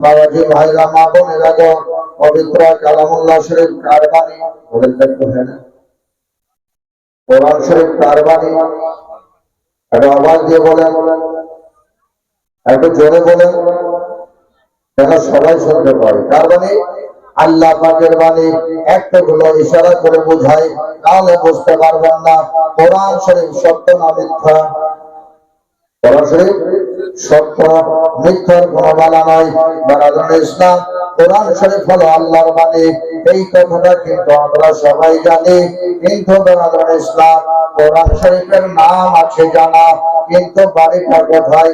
বাবাজি ভাইরা, মা বোনেরা গো পবিত্র কালামুল্লাহ শরীফ কারবানি বলেন তো একটু হ্যাঁ না? কোরআন শরীফ কারবানি একটা আওয়াজ দিয়ে বলেন। একটু জোরে বলেন। যেন সবাই শুনতে পারে। কার বাণী? আল্লাহ পাকের বাণী। একটা গুলো ইশারা করে বোঝাই, তাহলে বুঝতে পারবেন না, কোরআন শরীফ সত্য না মিথ্যা। বাণী। এই কথাটা কিন্তু আমরা সবাই জানি, কিন্তু বারাদুল ইসলাম কোরআন শরীফের নাম আছে জানা, কিন্তু বাড়িটা কোথায়?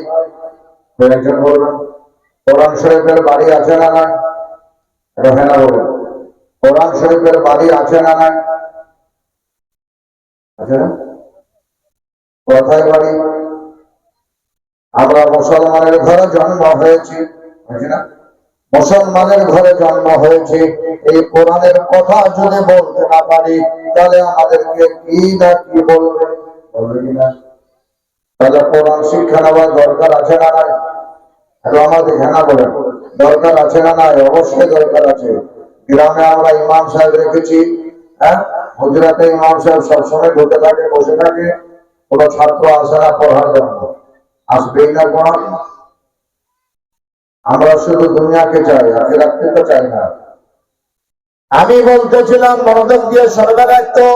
একজন বলবেন শরীফের বাড়ি আছে না নাই? রহেনা কোরআন শরীফের বাড়ি আছে না না? কোথায় বাড়ি? আমরা মুসলমানের ঘরে জন্ম হয়েছি না? মুসলমানের ঘরে জন্ম হয়েছে, এই কোরআনের কথা যদি বলতে না পারি, তাহলে আমাদেরকে কি না কি বলবে? তাহলে কোরআন শিক্ষা নেওয়ার দরকার আছে না নাই? আর আমাদের হেনা বলেন দরকার আছে না নাই? অবশ্যই দরকার আছে। গ্রামে আমরা ইমাম সাহেব রেখেছি হ্যাঁ? গুজরাটে ইমাম সাহেব সবসময় ঢুকে থাকে, বসে থাকে। কোনো ছাত্র আসে না, পড়ার জন্য। আসবেই না পড়ান আমরা শুধু দুনিয়াকে চাই আখেরাতকে তো চাই না। আমি বলতেছিলাম, মনোযোগ দিয়ে সরবে রাখতো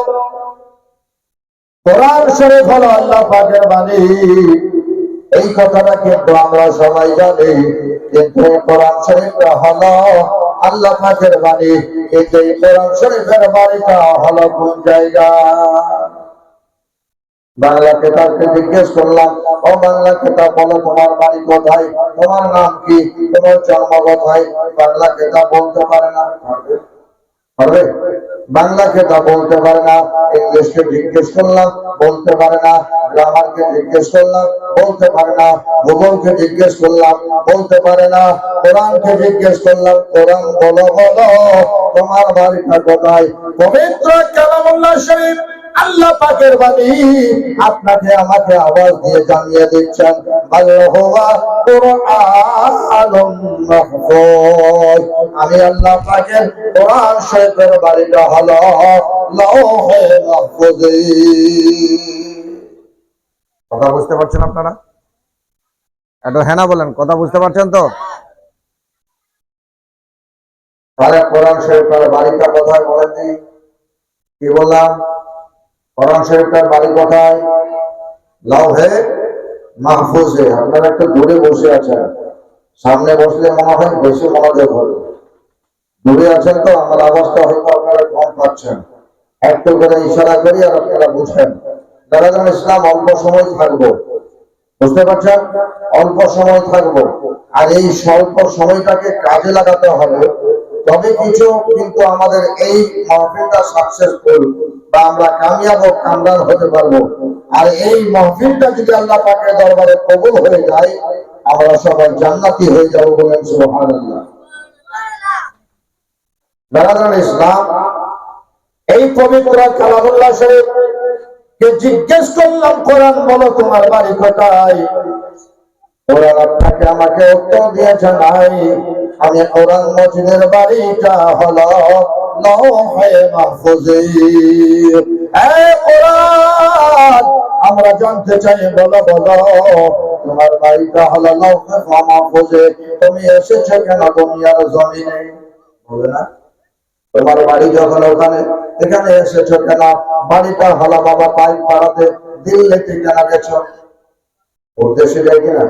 কোরআন শরীফ হলো আল্লাহ পাকের বাণী। এই কথাটা কিন্তু আমরা সবাই জানি, কিন্তু কোরআন শরীফটা হলো আল্লাহ পাকের বাণী। কিন্তু এই কোরআন শরীফের বাড়িটা হলো কোন জায়গা? বাংলা কেতাবকে জিজ্ঞেস করলাম, ও বাংলা কেতাব, বলো তোমার বাড়ি কোথায়? তোমার নাম কি? তোমার জন্ম কোথায়? বাংলা কেতাব বলতে পারে না। পারবে? বাংলা কেতাব বলতে পারে না। ইংলিশকে জিজ্ঞেস করলাম, বলতে পারে না। গ্রামারকে জিজ্ঞেস করলাম, বলতে পারে না। ভূগোলকে জিজ্ঞেস করলাম, বলতে পারে না। কোরআনকে জিজ্ঞেস করলাম, কোরআন বলো বলো, তোমার বাড়িটা কোথায়? পবিত্র কালামুল্লাহ শরীফ আল্লাহ পাকের বাণী আপনাকে আমাকে আওয়াজ দিয়ে জানিয়ে দিচ্ছেন আমি আল্লাহ পাকের কোরআন শরীফের বাড়িটা হলো লৌহে মাহফুজে। কথা বুঝতে পারছেন আপনারা? একটু হ্যাঁ বলেন কথা বুঝতে পারছেন তো? তাহলে কোরআন শরীফের বাড়িটা কোথায় বলেন কি বললাম? কোরআন শরীফের বাড়ি কোথায় লৌহে মাহফুজে আপনারা একটু দূরে বসে আছেন। সামনে বসলে মনে হয় বেশি মনোযোগ হবে। দূরে আছেন তো, আমার আওয়াজটা হয়তো আপনারা কম পাচ্ছেন। একটু করে ইশারা করি আর আপনারা বুঝেন। দাদা ইসলাম অল্প সময় থাকব, বুঝতে পারছেন? অল্প সময় থাকব। আর এই স্বল্প সময়টাকে কাজে লাগাতে হবে। তবে কিছু কিন্তু আমাদের এই মাহফিলটা সাকসেসফুল বা আমরা কামিয়াব কামরান হতে পারব। আর এই মাহফিলটা যদি আল্লাহ পাকের দরবারে কবুল হয়ে যায়, আমরা সবাই জান্নাতি হয়ে যাব বলেন সুবহানাল্লাহ। দাদা ইসলাম, এই পবিত্র কালামুল্লাহ শরীফ কে জিজ্ঞেস করলাম, কোরআন বলো তোমার বাড়ি কোথায়? কোরআন আপনাকে আমাকে উত্তর দিয়েছে নাই আমি কোরআন মসজিদের বাড়িটা হলো আমরা জানতে চাই, বলো বলো, তোমার বাড়িটা হলো লৌহে মাহফুজে। তুমি এসেছ কেন দুনিয়ার জমিনে? বলে না। তোমার বাড়ি যখন ওখানে, এখানে এসেছ কেন? বাড়িটা হলো বাবা পাইপ পাড়াতে দিল্লিতে কেন গেছো। উদ্দেশ্যে যাই কিনা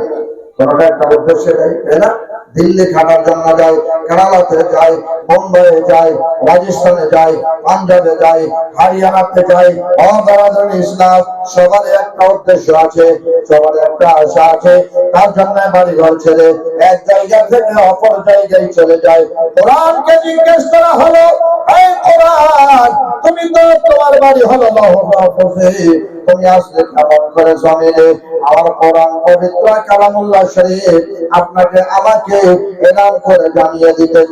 তার জন্য ছেড়ে এক জায়গা থেকে অপর জায়গায় চলে যায় জিজ্ঞেস করা হলো তুমি তো তোমার বাড়ি হলো তুমি আসলে কেমন করে জমিনে আমার কোরআন পবিত্র কালামুল্লাহ শরীফ আপনাকে আমাকে করে জানিয়ে দিতে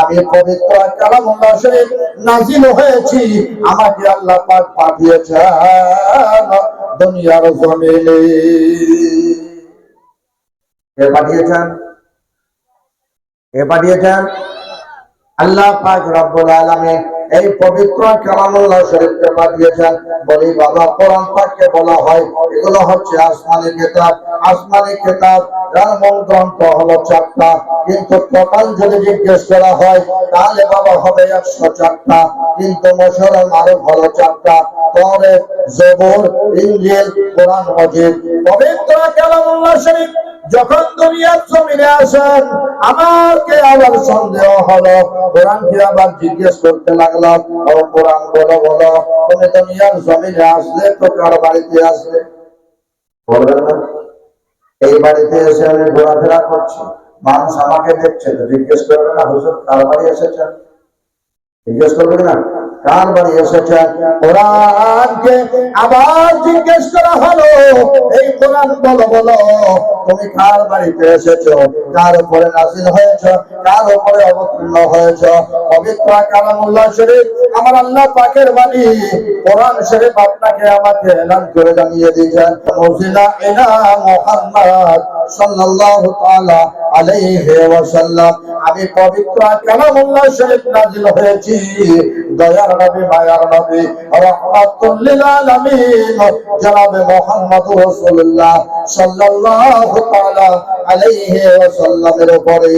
আমি পবিত্র কালামুল্লাহ শরীফ নাজিল হয়েছি। আমাকে আল্লাহ পাক পাঠিয়েছেন দুনিয়ার জমিনে। পাঠিয়েছেন? কে পাঠিয়েছেন? আল্লাহ পাক রব্বুল এই পবিত্র কালামুল্লাহ শরীফকে পাঠিয়েছেন। বলি, বাবা, কোরআন পাককে বলা হয়, এগুলো হচ্ছে আসমানি কিতাব। আসমানি কিতাব, যার মূল গ্রন্থ হলো চারটা। কিন্তু টোটাল যদি জিজ্ঞেস করা হয়, তাহলে বাবা হবে একশো চারটা। কিন্তু হলো চারটা। তবে জবর ইঞ্জিল কোরআন মজিদ। পবিত্র শরীফ যখন দুনিয়ার জমিনে আসেন, আমাকে আবার সন্দেহ হলো। কোরআনকে আবার জিজ্ঞেস করতে লাগলাম ও কোরআন, বলো বলো। তুমি দুনিয়ার জমিনে আসলে তো কার বাড়িতে আসলে? এই বাড়িতে এসে আমি ঘোরাফেরা করছি। মানুষ আমাকে দেখছে জিজ্ঞেস করবে না, হুজুর, কার বাড়ি এসেছেন? জিজ্ঞেস করবে না? কার বাড়ি এসেছেন কোরআনকে আবার জিজ্ঞেস করা হলো, এই কোরআন বলো বলো, তুমি কার বাড়িতে এসেছ? কার উপরে নাজিল হয়েছ? কার উপরে অবতীর্ণ হয়েছ? পবিত্র কালামুল্লাহ শরীফ, আমার আল্লাহ পাকের বাণী, কোরআন শরীফ আপনাকে আমাকে এলান করে জানিয়ে দিয়েছেন। মুজিলা ইলা মুহাম্মদ সাল্লাল্লাহু তাআলা আলাইহি ওয়াসাল্লাম। আমি পবিত্র কালামুল্লাহ শরীফ নাজিল হয়েছি। দয়ার নবী মায়ার নবী আলামিন, জনাবে মুহাম্মদুর রাসূলুল্লাহ সাল্লাল্লাহু তাআলা আলাইহি উপরে।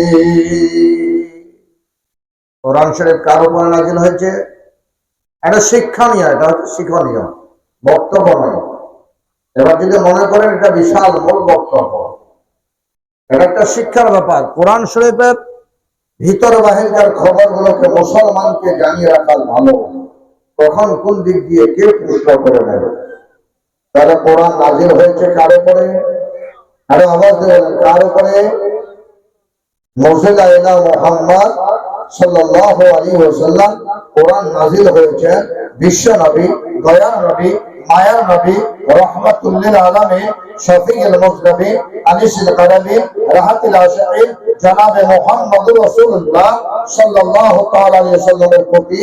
কোরআন শরীফ কার উপরে নাজিল হয়েছে? এটা শিক্ষণীয় এটা হচ্ছে শিক্ষণীয় বক্তব্য নয় এবার যদি মনে করেন এটা বিশাল মূল বক্তব্য। এটা একটা শিক্ষার ব্যাপার। কোরআন শরীফের ভিতর বাহিরকার খবরগুলোকে মুসলমানকে জানিয়ে রাখা ভালো। কখন কোন দিক দিয়ে কে পুষ্ট করে নেবে? তাহলে কোরআন নাজির হয়েছে কার উপরে? আরে আওয়াজ দেবেন কার উপরে? ইলা মুহাম্মদ সাল্লাল্লাহু আলাইহি ওয়াসাল্লাম কোরআন নাজিল হয়েছে বিশ্ব নবী দয়ার নবী মায়ার নবী রহমাতুল লিল আলামিন, শফিউল মুজনবী, আনিসুল কারামি রাহাতুল আশিকিন জনাবে মুহাম্মদুর রাসূলুল্লাহ সাল্লাল্লাহু তাআলা আলাইহি ওয়াসাল্লামের প্রতি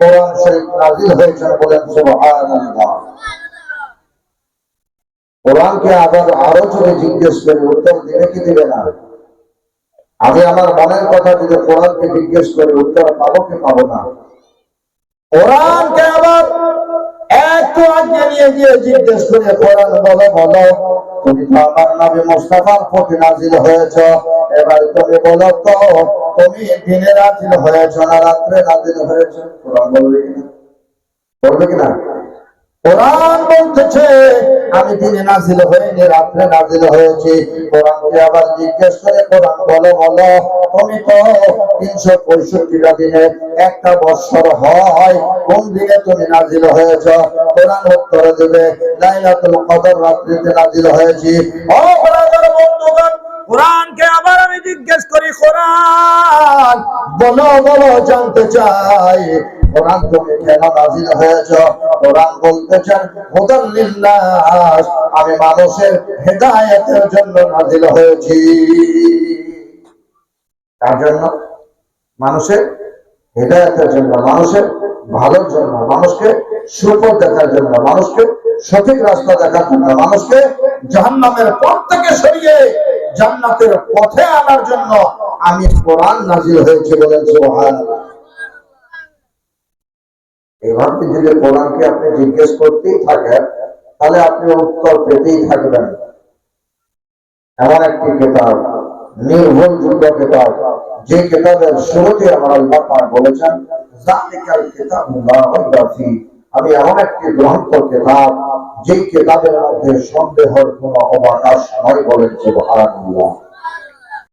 কোরআন শরীফ নাজিল হয়েছে বলেন সুবহানাল্লাহ। কোরআনকে আবার আরও যদি জিজ্ঞেস করি, উত্তর দিবে কি দিবে না? আমি আমার মনের কথা যদি কোরআনকে জিজ্ঞেস করি, উত্তর পাবো কি পাবো না? কোরআনকে একটু আগে নিয়ে গিয়ে জিজ্ঞেস করে কোরআন বলো বলো, তুমি নবী মুস্তাফার প্রতি হয়েছ। এবার তুমি বলো তো, তুমি দিনে হয়েছ না রাত্রে হয়েছ? কোরআন বলবে বলবে কিনা কোরআন বলতেছে, আমি দিনে নাজিল হয়নি রাত্রে নাজিল হয়েছি। কোরআনকে আবার জিজ্ঞেস করে, কোরআন বলো বলো, তুমি তো তিনশো পঁয়ষট্টিটা দিনে একটা বৎসর হয়, কোন দিনে তুমি নাজিল হয়েছ? দেবে লাইলাতুল কদর রাত্রিতে হয়েছি ও ব্রাদার বন্ধুগণ আবার আমি জিজ্ঞেস করি, কোরআন, বলো বলো, জানতে চাই, কোরআন তুমি কেন কোরআন লিল্লাহ, আমি মানুষের হেদায়েতের জন্য নাজিল হয়েছি। তার জন্য? মানুষের হেদায়েতের জন্য, মানুষের ভালোর জন্য, মানুষকে সুপথ দেখার জন্য মানুষকে, সঠিক রাস্তা দেখার জন্য মানুষকে জাহান্নামের পথ থেকে সরিয়ে জান্নাতের পথে আনার জন্য আমি কোরআন নাজিল হয়েছে বলেন সুবহানাল্লাহ। এভাবে যদি কোরআনকে আপনি জিজ্ঞেস করতেই থাকেন, তাহলে আপনি উত্তর পেতেই থাকবেন। এমন একটি কিতাব নির্ভুলযোগ্য কেতাব, যে কিতাবের শুরুতে আমার আল্লাহ পাক বলেছেন জালিকাল কিতাবুল্লাহ রাইবা ফি। আমি এমন একটি গ্রন্থ কেতাব যে কেতাবের মধ্যে সন্দেহর কোন অবকাশ নয় বলেন সুবহানাল্লাহ